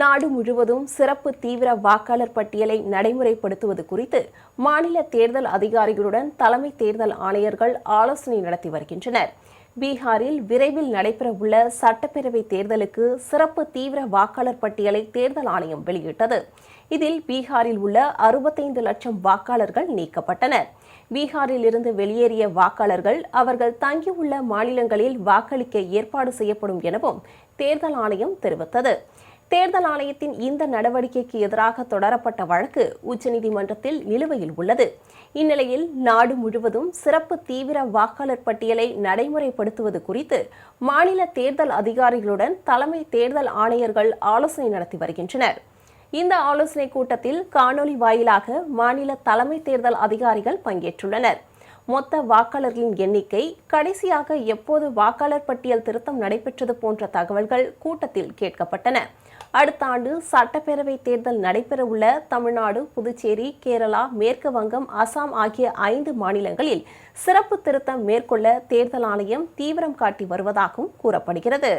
நாடு முழுவதும் சிறப்பு தீவிர வாக்காளர் பட்டியலை நடைமுறைப்படுத்துவது குறித்து மாநில தேர்தல் அதிகாரிகளுடன் தலைமை தேர்தல் ஆணையர்கள் ஆலோசனை நடத்தி வருகின்றனர். பீகாரில் விரைவில் நடைபெறவுள்ள சட்டப்பேரவை தேர்தலுக்கு சிறப்பு தீவிர வாக்காளர் பட்டியலை தேர்தல் ஆணையம் வெளியிட்டது. இதில் பீகாரில் உள்ள அறுபத்தைந்து லட்சம் வாக்காளர்கள் நீக்கப்பட்டனர். பீகாரில் இருந்து வெளியேறிய வாக்காளர்கள் அவர்கள் தங்கியுள்ள மாநிலங்களில் வாக்களிக்க ஏற்பாடு செய்யப்படும் எனவும் தேர்தல் ஆணையம் தெரிவித்தது. தேர்தல் ஆணையத்தின் இந்த நடவடிக்கைக்கு எதிராக தொடரப்பட்ட வழக்கு உச்சநீதிமன்றத்தில் நிலுவையில் உள்ளது. இந்நிலையில் நாடு முழுவதும் சிறப்பு தீவிர வாக்காளர் பட்டியலை நடைமுறைப்படுத்துவது குறித்து மாநில தேர்தல் அதிகாரிகளுடன் தலைமை தேர்தல் ஆணையர்கள் ஆலோசனை நடத்தி வருகின்றனர். இந்த ஆலோசனைக் கூட்டத்தில் காணொலி வாயிலாக மாநில தலைமை தேர்தல் அதிகாரிகள் பங்கேற்றுள்ளனர். மொத்த வாக்காளர்களின் எண்ணிக்கை கடைசியாக எப்போது வாக்காளர் பட்டியல் திருத்தம் நடைபெற்றது போன்ற தகவல்கள் கூட்டத்தில் கேட்கப்பட்டன. அடுத்த ஆண்டு சட்டப்பேரவை தேர்தல் நடைபெறவுள்ள தமிழ்நாடு புதுச்சேரி கேரளா மேற்கு வங்கம் அசாம் ஆகிய ஐந்து மாநிலங்களில் சிறப்பு திருத்தம் மேற்கொள்ள தேர்தல் ஆணையம் தீவிரம் காட்டி வருவதாகவும் கூறப்படுகிறது.